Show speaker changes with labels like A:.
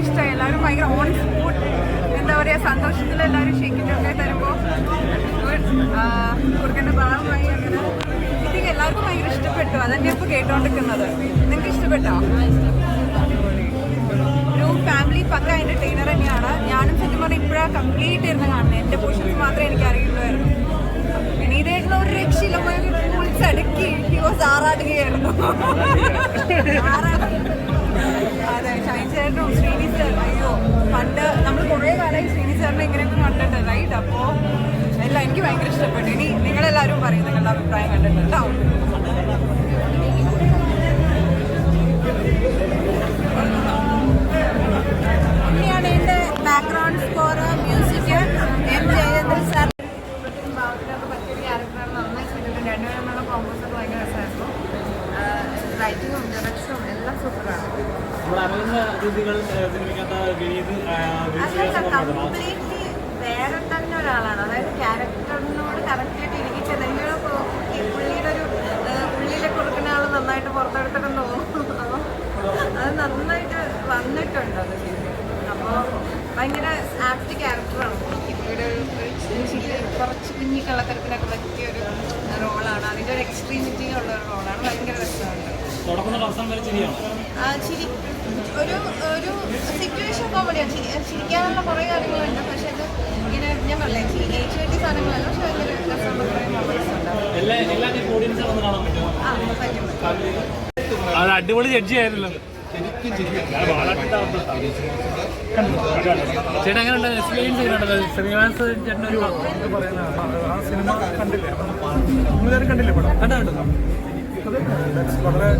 A: ഇഷ്ടമായി എല്ലാവരും ഭയങ്കര ഓൺ സ്പോട്ട് എന്താ പറയുക സന്തോഷത്തിൽ എല്ലാവരും ഷെയ്ക്കിന്റെയൊക്കെ തരുമ്പോൾ കുറുക്കന്റെ ഭാഗമായി അങ്ങനെ. ഇതിന് എല്ലാവർക്കും ഭയങ്കര ഇഷ്ടപ്പെട്ടു. അതന്നെ ഇപ്പോൾ കേട്ടോണ്ടിരിക്കുന്നത്. നിങ്ങൾക്ക് ഇഷ്ടപ്പെട്ടോ? ഒരു ഫാമിലി പക്ക എന്റർടൈനർ തന്നെയാണ്. ഞാനും സത്യം പറഞ്ഞാൽ ഇപ്പോഴാണ് കംപ്ലീറ്റ് ഇരുന്ന് കാണുന്നത് എന്റെ പോർഷൻസ് മാത്രമേ എനിക്ക് അറിയുള്ളായിരുന്നു വിനീതേട്ടന് ഒരു രക്ഷയില്ല. പൊളിച്ചടുക്കി ഹി വാസ് ആറാടുകയായിരുന്നു ആറാടുക. അതെ ഷൈൻ ചേട്ടനും ശ്രീനി സാർ അയ്യോ പണ്ട് നമ്മൾ കുറേ കാലമായി ശ്രീനി സാറിനെ ഇങ്ങനെയൊക്കെ കണ്ടിട്ട് റൈറ്റ് അപ്പോൾ എല്ലാം എനിക്ക് ഭയങ്കര ഇഷ്ടപ്പെട്ടു. ഇനി നിങ്ങളെല്ലാവരും പറയും നിങ്ങളുടെ അഭിപ്രായം കണ്ടിട്ടുണ്ടാവും കേട്ടോ
B: അറിയുന്ന രീതികൾ സിനിമയ്ക്കകത്ത് വിനീത്
A: കംപ്ലീറ്റ്ലി വേറെ തന്നെ ഒരാളാണ്. അതായത് ക്യാരക്ടറിനോട് കറക്റ്റായിട്ട് എനിക്ക് ചെന്നെങ്കിലും പുള്ളിയുടെ ഒരു പുള്ളിയിലെ കൊടുക്കുന്ന ആൾ നന്നായിട്ട് പുറത്തെടുത്തിട്ടുണ്ടോ അത് നന്നായിട്ട് വന്നിട്ടുണ്ട് അത് അപ്പോൾ ഭയങ്കര ആക്ട് ക്യാരക്ടറാണ്. ഇവിടെ കുറച്ച് കുഞ്ഞി കള്ളത്തരത്തിനൊക്കെ പറ്റിയ ഒരു റോളാണ്. അതിന്റെ ഒരു എക്സ്ട്രീമിറ്റി ഉള്ള ഒരു റോളാണ്. ഭയങ്കര രസമുണ്ട്. ചിരി ഒരു ഒരു സിറ്റുവേഷൻ കോമഡിയാണ് ചിരി ചിരിക്കാനുള്ള കുറേ കാര്യങ്ങളുണ്ട്. പക്ഷെ അത് ഇങ്ങനെ ഞാൻ ചിരി ഏജ് വേണ്ടി സാധനങ്ങളല്ല. പക്ഷെ ഭയങ്കര രസമുള്ള കുറേ മൊമെന്റ്സ് ആ പറ്റും.
B: അത് അടിപൊളി ജഡ്ജി ആയിരുന്നല്ലോ ചേട്ടാ എങ്ങനെയുണ്ട്? എക്സ്പീരിയൻസ് ചെയ്യുന്നുണ്ടല്ലോ ശ്രീനിവാസ് ചേട്ടൻ ഒരു
C: ആ സിനിമ കണ്ടില്ലേ? കണ്ടില്ലേ പടം?
B: കണ്ടോ കണ്ടോ.
C: അത്. വളരെ